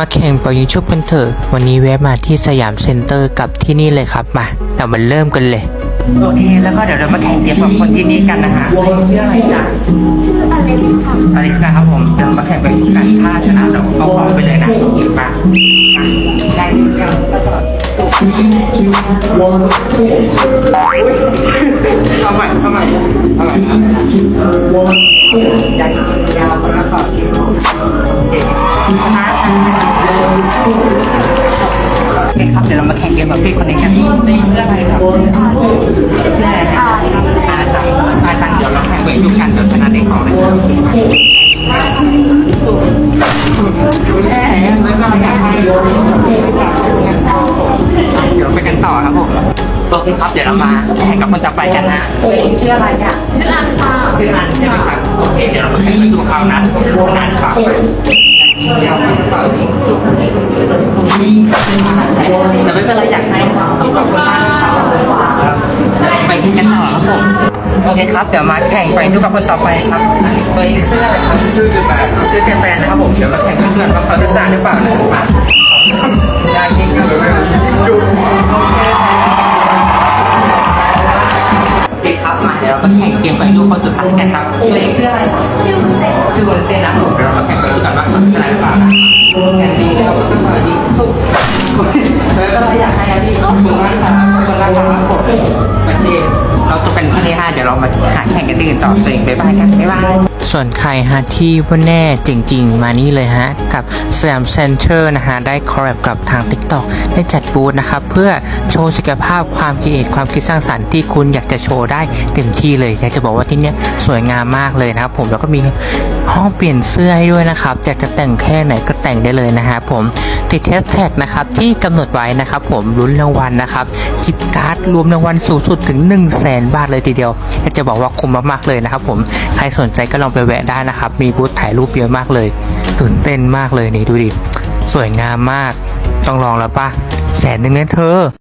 มาแข่งเป่ายิงชุบกันเถอะ วันนี้แวะมาที่สยามเซ็นเตอร์กับที่นี่เลยครับมาเรามาเริ่มกันเลย โอเค แล้วก็เดี๋ยวเรามาแข่งเกมกับคนที่นี่กันนะฮะชื่ออะไรจ๊ะชื่ออเล็กค่ะอลิสนะครับผมเดี๋ยวเรามาแข่งไปชุบกันถ้าชนะเราเอาของไปเลยนะโอเคปะอะได้เรื่องแล้วก็เอาใหม่เอาใหม่เอาใหม่ครับยาวยาวแล้วก็ อเคครับเดี๋ยวเรามาแข่งเกมกับพี่คนนี้กันนี่ชื่ออะไรครับชื่ออะไรครับอาจังอาจังเดี๋ยวเราแข่งไปชุบกันเดี๋ยวชนะได้ของเลยครับแม่แล้วก็อยากให้เดี๋ยวไปกันต่อครับผมโอเคครับเดี๋ยวเรามาแข่งกับคนต่อไปกันนะชื่ออะไรอะชื่ออันค่ะชื่อนันใช่ไหมครับโอเคเดี๋ยวเรามาแข่งกันดูเขานะนันฝากไป แต่ไม่เป็นไรอยากให้ขอบคุณมากครับไปที่กันต่อครับผมโอเคครับ เดี๋ยวมาแข่งไปสู้กับคนต่อไปครับเฮ้ยชื่ออะไรครับชื่อเจแปนชื่อเจแปนนะครับผมเดี๋ยวมาแข่งเพื่อนๆว่าเขาจะสร้างหรือเปล่านะครับได้จริงครับจุกโอเคโอเคครับมาเดี๋ยวเรามาแข่งเกมไปดูคนสุดท้ายกันครับตัวเองชื่ออะไรครับชื่อเซ็กชื่อวันเซนน ครับผมโอเราจะเป็นข้อที่ห้าเดี๋ยวเรามาหาแข่งกันที่อื่นต่อตัวเองบ๊ายบายกันบ๊ายบายส่วนใครฮะที่ว่าแน่จริง ๆ มานี่เลยฮะ กับสยามเซ็นเตอร์นะฮะ ได้คอลแลบกับทาง TikTok ได้จัดบูธนะครับ เพื่อโชว์ศักยภาพความคิดเห็นความคิดสร้างสรรค์ที่คุณอยากจะโชว์ได้เต็มที่เลยอยากจะบอกว่าที่เนี้ยสวยงามมากเลยนะครับผมแล้วก็มีห้องเปลี่ยนเสื้อให้ด้วยนะครับอยากจะแต่งแค่ไหนก็แต่งได้เลยนะฮะผมติดแฮชแท็กนะครับที่กำหนดไว้นะครับผมลุ้นรางวัลนะครับกิฟต์การ์ดรวมรางวัลสูงสุดถึง 1 0 0 0 0แสนบาทเลยทีเดียวจะบอกว่าคุ้มมากๆเลยนะครับผมใครสนใจก็ลองไปแวะได้นะครับมีบูธถ่ายรูปเยอะมากเลยตื่นเต้นมากเลยนี่ดูดิสวยงามมากต้องลองแล้วปะแสนหนึ่งนะเธอ